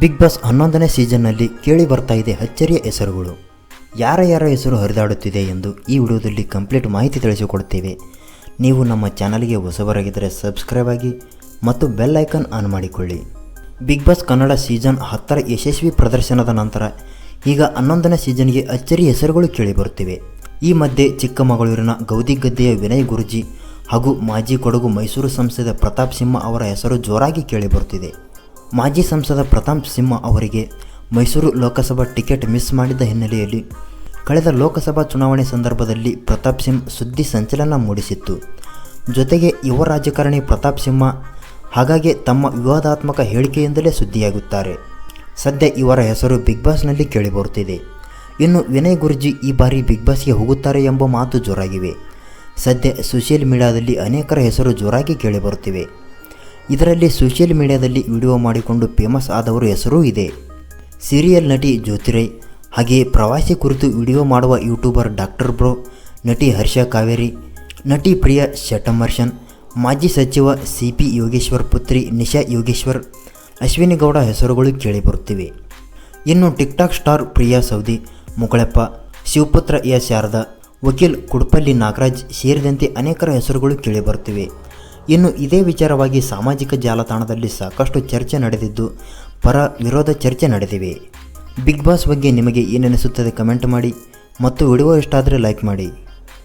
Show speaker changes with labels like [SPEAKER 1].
[SPEAKER 1] Big boss ಹನ್ನೊಂದನೇ ಸೀಸನ್ನಲ್ಲಿ ಕೇಳಿ ಬರ್ತಾ ಇದೆ ಅಚ್ಚರಿಯ ಹೆಸರುಗಳು. ಯಾರ ಯಾರ ಹೆಸರು ಹರಿದಾಡುತ್ತಿದೆ ಎಂದು ಈ ವಿಡಿಯೋದಲ್ಲಿ ಕಂಪ್ಲೀಟ್ ಮಾಹಿತಿ ತಿಳಿಸಿಕೊಡುತ್ತೇವೆ ನೀವು ನಮ್ಮ ಚಾನಲ್ಗೆ ಹೊಸಬರಾಗಿದ್ದರೆ ಸಬ್ಸ್ಕ್ರೈಬ್ ಆಗಿ ಮತ್ತು ಬೆಲ್ ಐಕಾನ್ ಆನ್ ಮಾಡಿಕೊಳ್ಳಿ. ಬಿಗ್ ಬಾಸ್ ಕನ್ನಡ ಸೀಸನ್ ಹತ್ತರ ಯಶಸ್ವಿ ಪ್ರದರ್ಶನದ ನಂತರ ಈಗ ಹನ್ನೊಂದನೇ ಸೀಸನ್ಗೆ ಅಚ್ಚರಿ ಹೆಸರುಗಳು ಕೇಳಿಬರುತ್ತಿವೆ ಈ ಮಧ್ಯೆ ಚಿಕ್ಕಮಗಳೂರಿನ ಗೌದಿಗದ್ದೆಯ ವಿನಯ್ ಗುರುಜಿ ಹಾಗೂ ಮಾಜಿ ಕೊಡಗು ಮೈಸೂರು ಸಂಸದ ಪ್ರತಾಪ್ ಸಿಂಹ ಅವರ ಹೆಸರು ಜೋರಾಗಿ ಕೇಳಿಬರುತ್ತಿದೆ ಮಾಜಿ ಸಂಸದ ಪ್ರತಾಪ್ ಸಿಂಹ ಅವರಿಗೆ ಮೈಸೂರು ಲೋಕಸಭಾ ಟಿಕೆಟ್ ಮಿಸ್ ಮಾಡಿದ ಹಿನ್ನೆಲೆಯಲ್ಲಿ ಕಳೆದ ಲೋಕಸಭಾ ಚುನಾವಣೆ ಸಂದರ್ಭದಲ್ಲಿ ಪ್ರತಾಪ್ ಸಿಂಹ ಸುದ್ದಿ ಸಂಚಲನ ಮೂಡಿಸಿತ್ತು. ಜೊತೆಗೆ ಯುವ ರಾಜಕಾರಣಿ ಪ್ರತಾಪ್ ಸಿಂಹ ಹಾಗಾಗಿ ತಮ್ಮ ವಿವಾದಾತ್ಮಕ ಹೇಳಿಕೆಯಿಂದಲೇ ಸುದ್ದಿಯಾಗುತ್ತಾರೆ. ಸದ್ಯ ಇವರ ಹೆಸರು ಬಿಗ್ ಬಾಸ್ನಲ್ಲಿ ಕೇಳಿಬರುತ್ತಿದೆ. ಇನ್ನು ವಿನಯ್ ಗುರುಜಿ ಈ ಬಾರಿ ಬಿಗ್ ಬಾಸ್ಗೆ ಹೋಗುತ್ತಾರೆ ಎಂಬ ಮಾತು ಜೋರಾಗಿವೆ ಸದ್ಯ ಸೋಷಿಯಲ್ ಮೀಡಿಯಾದಲ್ಲಿ ಅನೇಕರ ಹೆಸರು ಜೋರಾಗಿ ಕೇಳಿಬರುತ್ತಿವೆ. ಇದರಲ್ಲಿ ಸೋಷಿಯಲ್ ಮೀಡಿಯಾದಲ್ಲಿ ವಿಡಿಯೋ ಮಾಡಿಕೊಂಡು ಫೇಮಸ್ ಆದವರ ಹೆಸರೂ ಇದೆ. ಸೀರಿಯಲ್ ನಟಿ ಜ್ಯೋತಿರೈ, ಹಾಗೆಯೇ ಪ್ರವಾಸಿ ಕುರಿತು ವಿಡಿಯೋ ಮಾಡುವ ಯೂಟ್ಯೂಬರ್ ಡಾಕ್ಟರ್ ಬ್ರೋ ನಟಿ ಹರ್ಷ ಕಾವೇರಿ, ನಟಿ ಪ್ರಿಯಾ ಶಟಮರ್ಷನ್ ಮಾಜಿ ಸಚಿವ ಸಿ ಪಿ ಯೋಗೇಶ್ವರ್ ಪುತ್ರಿ ನಿಶಾ ಯೋಗೇಶ್ವರ್, ಅಶ್ವಿನಿ ಗೌಡ ಹೆಸರುಗಳು ಕೇಳಿಬರುತ್ತಿವೆ. ಇನ್ನು TikTok star Priya Saudi Mugalappa Shivaputra A Sharada, ವಕೀಲ್ ಕುಡ್ಪಲ್ಲಿ ನಾಗರಾಜ್ ಸೇರಿದಂತೆ ಅನೇಕರ ಹೆಸರುಗಳು ಕೇಳಿಬರುತ್ತಿವೆ. ಇನ್ನು ಇದೇ ವಿಚಾರವಾಗಿ ಸಾಮಾಜಿಕ ಜಾಲತಾಣದಲ್ಲಿ ಸಾಕಷ್ಟು ಚರ್ಚೆ ನಡೆದಿದ್ದು, ಪರ ವಿರೋಧ ಚರ್ಚೆ ನಡೆದಿವೆ. ಬಿಗ್ ಬಾಸ್ ಬಗ್ಗೆ ನಿಮಗೆ ಏನೆನಿಸುತ್ತದೆ ಕಮೆಂಟ್ ಮಾಡಿ ಮತ್ತು ವಿಡಿಯೋ ಇಷ್ಟ ಆದರೆ ಲೈಕ್ ಮಾಡಿ.